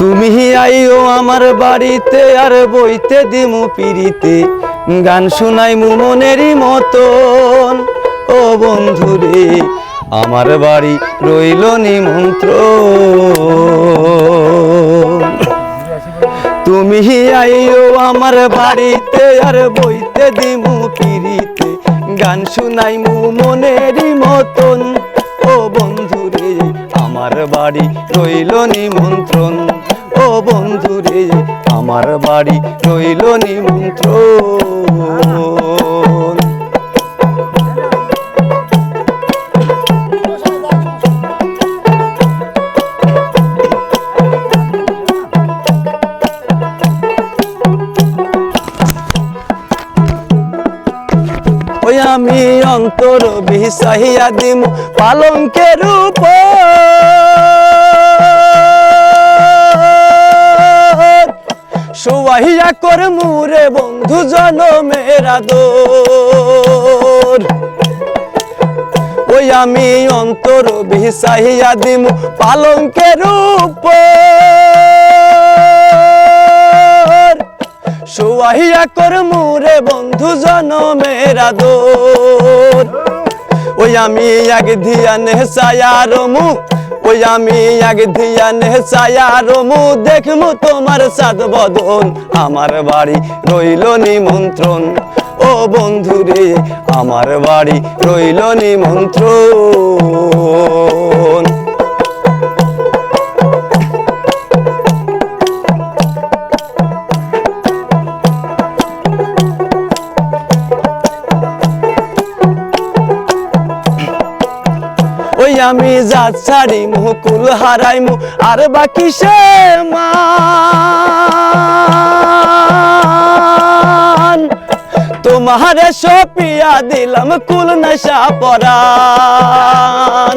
তুমি আইও আমার বাড়িতে আর বইতে দিমু পিড়িতে। গান শুনাই মু মনেরই মতন। ও বন্ধু রে আমার বাড়ি রইল নিমন্ত্রণ। তুমি আইও আমার বাড়িতে আর বইতে দিমু পিড়িতে। গান শুনাই মু মনেরই মতন। ও বন্ধু রে আমার বাড়ি রইল নিমন্ত্রণ। ও বন্ধু রে আমার বাড়ি রইল নিমন্ত্রণ। ওই আমি অন্তর বিসাহিয়া দিম পালঙ্কের উপর। সুয়াহিয়া কর মুরে বন্ধু জনমেরা দোর ওই আমি অন্তর বিসাহিয়া দিম পালঙ্কের উপর। সুয়াহিয়া কর মুরে বন্ধু জনমেরা দোর ওই আমি এক ধিয়া নেহসায়ার মু ওই আমি এক ধিয়া নেহসায়ার রমু দেখমু তোমার সাত বদন। আমার বাড়ি রইল নিমন্ত্রণ। ও বন্ধুরে, আমার বাড়ি রইল নিমন্ত্রণ। ওই আমি জাত ছাড়ি, মুকুল হারাইমু। আর বাকি সে মান তোমারে সপিয়া দিলাম কুল নেশা পরান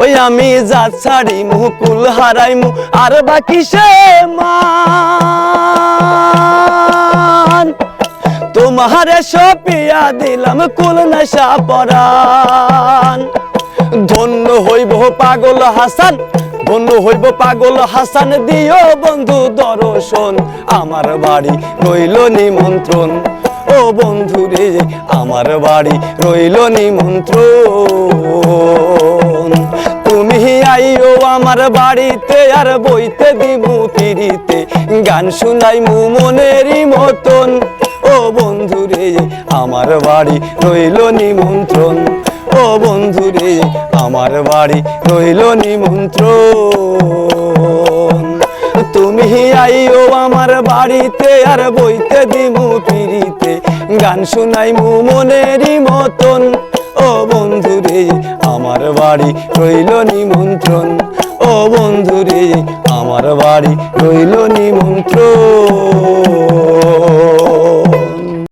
ওই আমি জাত ছাড়ি, মুকুল হারাইমু। আর বাকি সে মান তোমারে সপিয়া দিলাম কুল নেশা পরান ধন্য হইব পাগল হাসান, ধন্য হইব পাগল হাসান, দিও বন্ধু দর্শন, আমার বাড়ি রইল নিমন্ত্রণ। ও বন্ধু রে, আমার বাড়ি রইল নিমন্ত্রণ। তুমি আইও আমার বাড়িতে আর বইতে দিব ফিরিতে, গান শুনাই মু মনেরই মতন। আমার বাড়ি রইল নিমন্ত্রণ। ও বন্ধু রে, আমার বাড়ি রইল নিমন্ত্রণ। তুমি আইও আমার বাড়িতে আর বইতে দিমু ফিরিতে গান শুনাই মু মনেরই মতন। ও বন্ধু রে, আমার বাড়ি রইল নিমন্ত্রণ। ও বন্ধু রে, আমার বাড়ি রইল নিমন্ত্রণ।